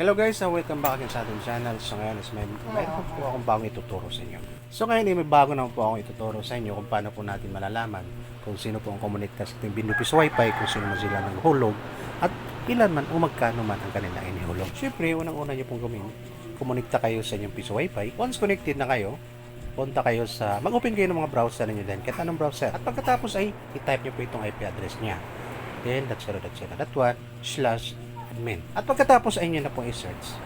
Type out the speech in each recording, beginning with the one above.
Hello guys, uh, welcome back again sa ating channel. So ngayon is may, mayroon po akong bagong ituturo sa inyo. So ngayon eh, may bago naman po akong ituturo sa inyo kung paano po natin malalaman kung sino po ang komunikta sa ating Binupis Wi-Fi, kung sino man sila naghulog, at ilan man o magkano man ang kanilang inihulog. Siyempre, unang-una nyo pong gawin, kumunikta kayo sa inyong piso Wi-Fi. Once connected na kayo, punta kayo sa, mag-open kayo ng mga browser ninyo din, kahit anong browser. At pagkatapos ay, i-type nyo po itong IP address niya. Then, that's zero, that's zero, that one, slash admin. At pagkatapos ay nyo na po i-search.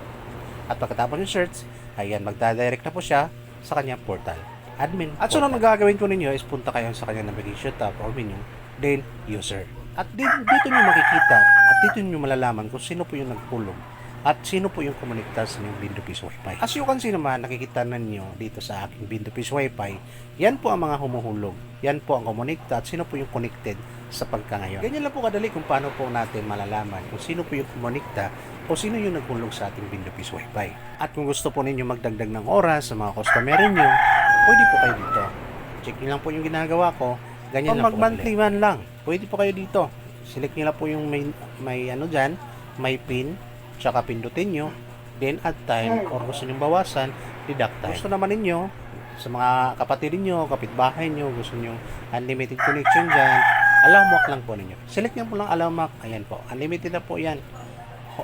At pagkatapos yung search, ayan, magdadirect na po siya sa kanyang portal. Admin. At sunod na gagawin ko ninyo is punta kayo sa kanyang navigation tab or menu, then user. At din, dito nyo makikita at dito nyo malalaman kung sino po yung nagpulong at sino po yung kumonekta sa inyong Bindupis Wi-Fi. As you can see naman, nakikita na ninyo dito sa aking Bindupis Wi-Fi, yan po ang mga humuhulog. Yan po ang kumonekta at sino po yung connected sa pagkangayon. Ganyan lang po kadali kung paano po natin malalaman kung sino po yung kumonekta o sino yung naghulog sa ating Bindupis Wi-Fi. At kung gusto po ninyo magdagdag ng oras sa mga customer nyo, pwede po kayo dito. Check nyo lang po yung ginagawa ko. Ganyan lang po mag-monthly man lang, pwede po kayo dito. Select nyo lang po yung may, may ano dyan, may pin, tsaka pindutin nyo, then add time, or gusto nyo bawasan, deduct time. Gusto naman ninyo, sa mga kapatid niyo, kapitbahay nyo, gusto nyo unlimited connection dyan, allow mock lang po ninyo. Select nyo po lang allow mock, ayan po, unlimited na po yan.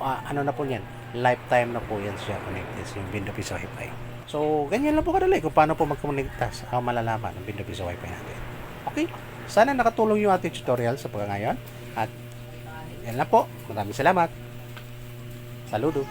Ah, ano na po yan, lifetime na po yan siya connected sa yung Windows Piso Wi-Fi. So, ganyan lang po kadali kung paano po magkomunikta sa uh, malalaman ng Windows Piso Wi-Fi natin. Okay, sana nakatulong yung ating tutorial sa pagkangayon at yan lang po. Maraming salamat. Saludo.